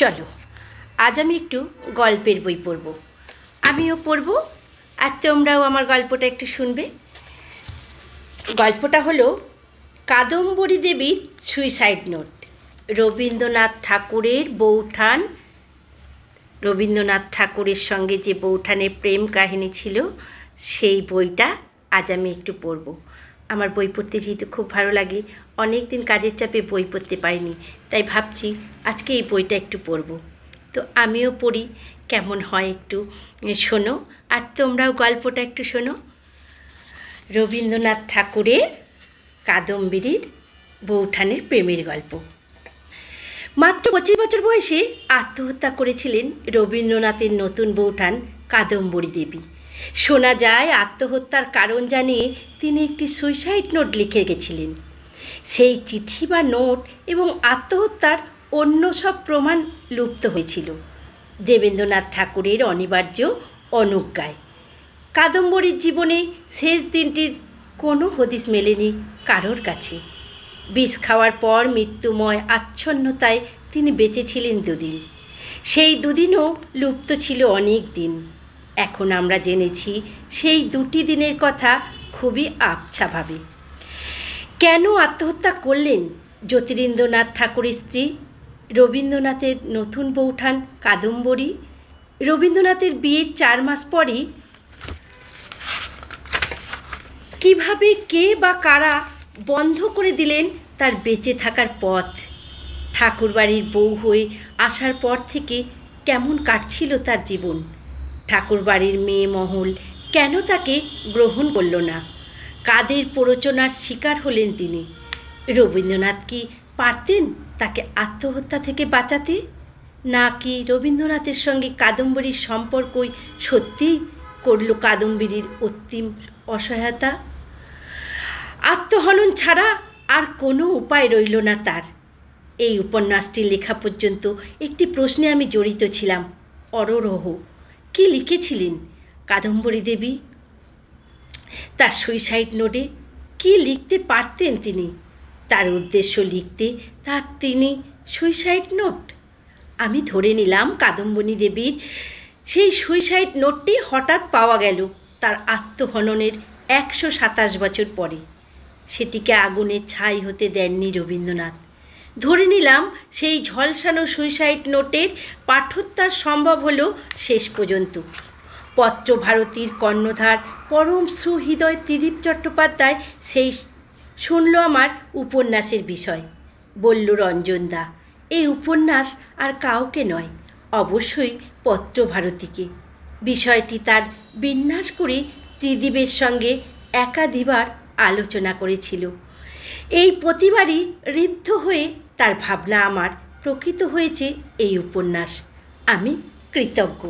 চলো, আজ আমি একটু গল্পের বই পড়ব। আমিও পড়ব আর তোমরাও আমার গল্পটা একটু শুনবে। গল্পটা হলো কাদম্বরী দেবীর সুইসাইড নোট রবীন্দ্রনাথ ঠাকুরের বৌঠান, রবীন্দ্রনাথ ঠাকুরের সঙ্গে যে বৌঠানের প্রেম কাহিনী ছিল, সেই বইটা আজ আমি একটু পড়ব। আমার বই পড়তে যেহেতু খুব ভালো লাগে অনেক দিন কাজের চাপে বই পড়তে পারিনি, তাই ভাবছি আজকে এই বইটা একটু পড়ব। তো আমিও পড়ি, কেমন হয় একটু শোনো, আর তোমরাও গল্পটা একটু শোনো। রবীন্দ্রনাথ ঠাকুরের কাদম্বিনীর বৌঠানের প্রেমের গল্প। মাত্র পঁচিশ বছর বয়সে আত্মহত্যা করেছিলেন রবীন্দ্রনাথের নতুন বৌঠান কাদম্বরী দেবী। শোনা যায় আত্মহত্যার কারণ জানিয়ে তিনি একটি সুইসাইড নোট লিখে গেছিলেন। সেই চিঠি বা নোট এবং আত্মহত্যার অন্য সব প্রমাণ লুপ্ত হয়েছিল। দেবেন্দ্রনাথ ঠাকুরের অনিবার্য অনুজ্ঞায়। কাদম্বরীর জীবনে শেষ দিনটির কোনো হদিস মেলেনি কারোর কাছে। বিষ খাওয়ার পর মৃত্যুময় আচ্ছন্নতায় তিনি বেঁচেছিলেন দুদিন। সেই দুদিনও লুপ্ত ছিল অনেক দিন। এখন আমরা জেনেছি সেই দুটি দিনের কথা খুবই আবছাভাবে। কেন আত্মহত্যা করলেন জ্যোতিরিন্দ্রনাথ ঠাকুরের স্ত্রী? রবীন্দ্রনাথের নতুন বৌঠান কাদম্বরী? রবীন্দ্রনাথের বিয়ের চার মাস পরই কীভাবে কে বা কারা বন্ধ করে দিলেন তার বেঁচে থাকার পথ? ঠাকুরবাড়ির বউ হয়ে আসার পর থেকে কেমন কাটছিল তার জীবন? ঠাকুরবাড়ির মেয়ে মহল কেন তাকে গ্রহণ করল না? কাদের প্ররোচনার শিকার হলেন তিনি? রবীন্দ্রনাথ কি পারতেন তাকে আত্মহত্যা থেকে বাঁচাতে? নাকি রবীন্দ্রনাথের সঙ্গে কাদম্বরীর সম্পর্কই সত্যিই করল কাদম্বরীর অন্তিম অসহায়তা? আত্মহনন ছাড়া আর কোনো উপায় রইল না তার। এই উপন্যাসটি লেখা পর্যন্ত একটি প্রশ্নে আমি জড়িত ছিলাম, অররহ। কি লিখেছিলেন? কাদম্বরী দেবী। তার সুইসাইড নোটে কি লিখতে পারতেন তিনি? তার উদ্দেশ্য লিখতে তার তিনি সুইসাইড নোট আমি ধরে নিলাম কাদম্বনী দেবীর সেই সুইসাইড নোটটি হঠাৎ পাওয়া গেল তার আত্মহননের একশো সাতাশ বছর পরে। সেটিকে আগুনের ছাই হতে দেননি রবীন্দ্রনাথ। ধরে নিলাম সেই ঝলসানো সুইসাইড নোটের পাঠোত্তর সম্ভব হলো শেষ পর্যন্ত। পত্র ভারতীর কর্ণধার পরম সুহৃদয় ত্রিদীপ চট্টোপাধ্যায় সেই শুনল আমার উপন্যাসের বিষয়। বলল রঞ্জনদা এই উপন্যাস আর কাউকে নয়, অবশ্যই পত্র ভারতীকে। বিষয়টি তার বিন্যাস করে ত্রিদীপের সঙ্গে একাধিবার আলোচনা করেছিল। এই প্রতিবারই ঋদ্ধ হয়ে তার ভাবনা আমার প্রকৃত হয়েছে এই উপন্যাস। আমি কৃতজ্ঞ।